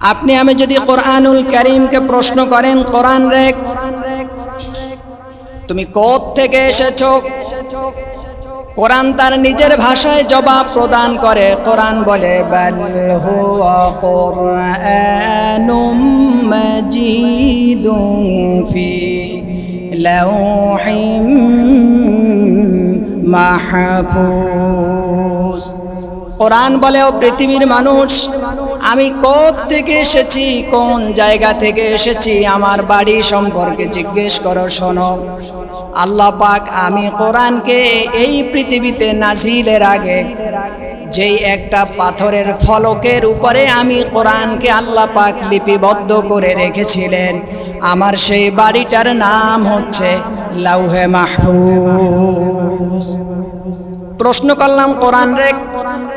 আপনি আমি যদি কোরআনুল করিমকে প্রশ্ন করেন, কোরআন রেক। তুমি কোথ থেকে এসেছ? কোরআন তার নিজের ভাষায় জবাব প্রদান করে। কোরআন বলে কোরআন বলে, ও পৃথিবীর মানুষ আমি কোথ থেকে এসেছি? কোন জায়গা থেকে এসেছি? আমার বাড়ি সম্পর্কে জিজ্ঞেস করো, শোনো। আল্লাহ পাক, আমি কোরআনকে এই পৃথিবীতে নাজিলের আগে যেই একটা পাথরের ফলকের উপরে আমি কোরআনকে আল্লাহ পাক লিপিবদ্ধ করে রেখেছিলেন, আমার সেই বাড়িটার নাম হচ্ছে লাউহে মাহফুজ। প্রশ্ন করলাম, কোরআন রেক,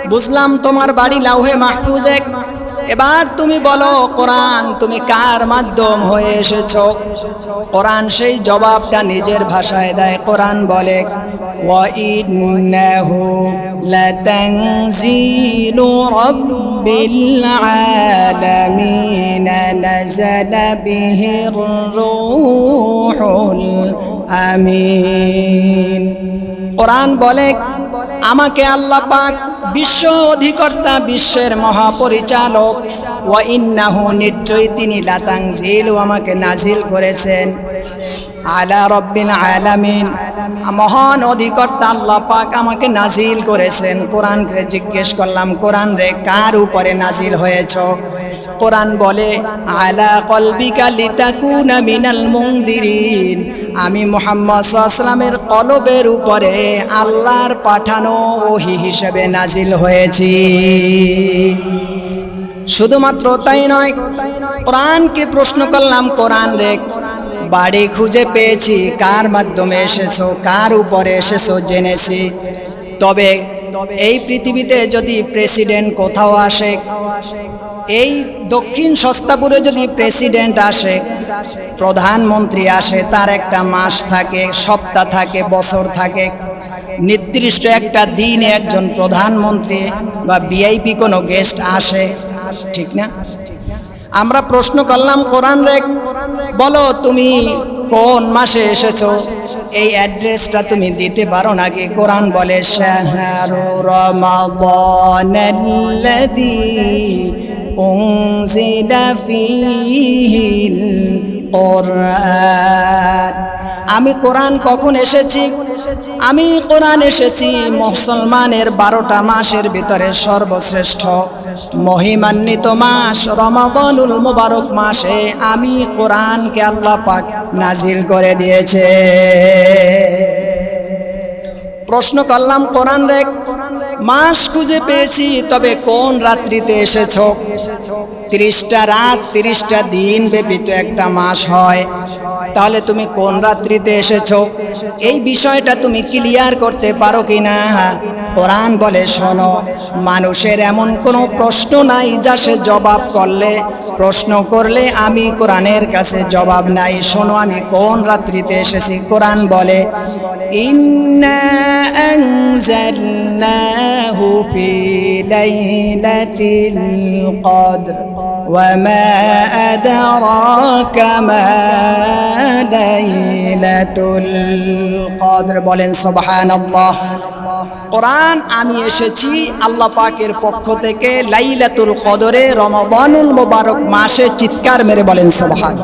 বুঝলাম তোমার বাড়ি লাউহে মাহফুজ এক এবার তুমি বলো, কোরআন তুমি কার মাধ্যম হয়ে এসেছ? কোরআন সেই জবাবটা নিজের ভাষায় দেয়, কোরআন বলে আমিন। কোরআন বলে আমাকে আল্লাহ পাক বিশ্ব অধিকর্তা, বিশ্বের মহাপরিচালক, ওয়া ইন্নাহু নিশ্চয়ই তিনি লাতাং জিলু আমাকে নাজিল করেছেন। আলা রব্বিন আলামিন, মহান অধিকর্তা আল্লাহ পাক আমাকে নাজিল করেছেন। কোরআনকে জিজ্ঞেস করলাম কোরআন রে কার উপরে নাজিল হয়েছ? কোরআন বলে, আলা কলবিকা লিতাকুনা মিনাল মুংদিরিন আমি মোহাম্মদ সাল্লামের কলবের উপরে আল্লাহর পাঠানো ওহি হিসেবে নাজিল হয়েছি। শুধুমাত্র তাই নয়, কোরআনকে প্রশ্ন করলাম, কোরআন রে, বাড়ি খুঁজে পেয়েছি, কার মাধ্যমে এসেছ, কার উপরে এসেছ জেনেছি। তবে এই পৃথিবীতে যদি প্রেসিডেন্ট কোথাও আসে এই দক্ষিণ সস্তাপুরে যদি প্রেসিডেন্ট আসে, প্রধানমন্ত্রী আসে, তার একটা মাস থাকে, সপ্তাহ থাকে, বছর থাকে। নির্দিষ্ট একটা দিনে একজন প্রধানমন্ত্রী বা ভিআইপি কোনো গেস্ট আসে, ঠিক না? আমরা প্রশ্ন করলাম, কোরআন রেক বলো তুমি কোন মাসে এসেছ? এই অ্যাড্রেসটা তুমি দিতে পারো নাকি? কোরআন বলে, শাহরু রমাদানাল্লাযী উনজিলা ফীহিল কোরআন আমি কোরআন কখন এসেছি? আমি কোরআন এসেছি মুসলমানের বারোটা মাসের ভিতরে সর্বশ্রেষ্ঠ। মহিমান্বিত মাস রমাদানুল মুবারক মাসে আমি কোরআনকে আল্লাহ পাক নাজিল করে দিয়েছে। প্রশ্ন করলাম, কোরআন রেক মাস খুঁজে পেয়েছি, তবে কোন রাত্রিতে এসেছ? তিরিশটা রাত, তিরিশটা দিন ব্যাপী তো একটা মাস হয়। তাহলে তুমি কোন রাত্রিতে এসেছ? এই বিষয়টা তুমি ক্লিয়ার করতে পারো কি না কোরআন বলে, শোনো, মানুষের এমন কোনো প্রশ্ন নাই যা সে জবাব করলে, প্রশ্ন করলে আমি কোরআনের কাছে জবাব নাই। শোনো, আমি কোন রাত্রিতে এসেছি? কোরআন বলে, ইন্না আনজালনাহু ফি লাইলাতিল কদর وما أدراك ما ليلة القدر বলেন সুবহানাল্লাহ কোরআন আমি এসেছি আল্লাহ পাকের পক্ষ থেকে লাইলাতুল কদরে রমাদানুল মোবারক মাসে চিৎকার মেরে বলেন সুবহান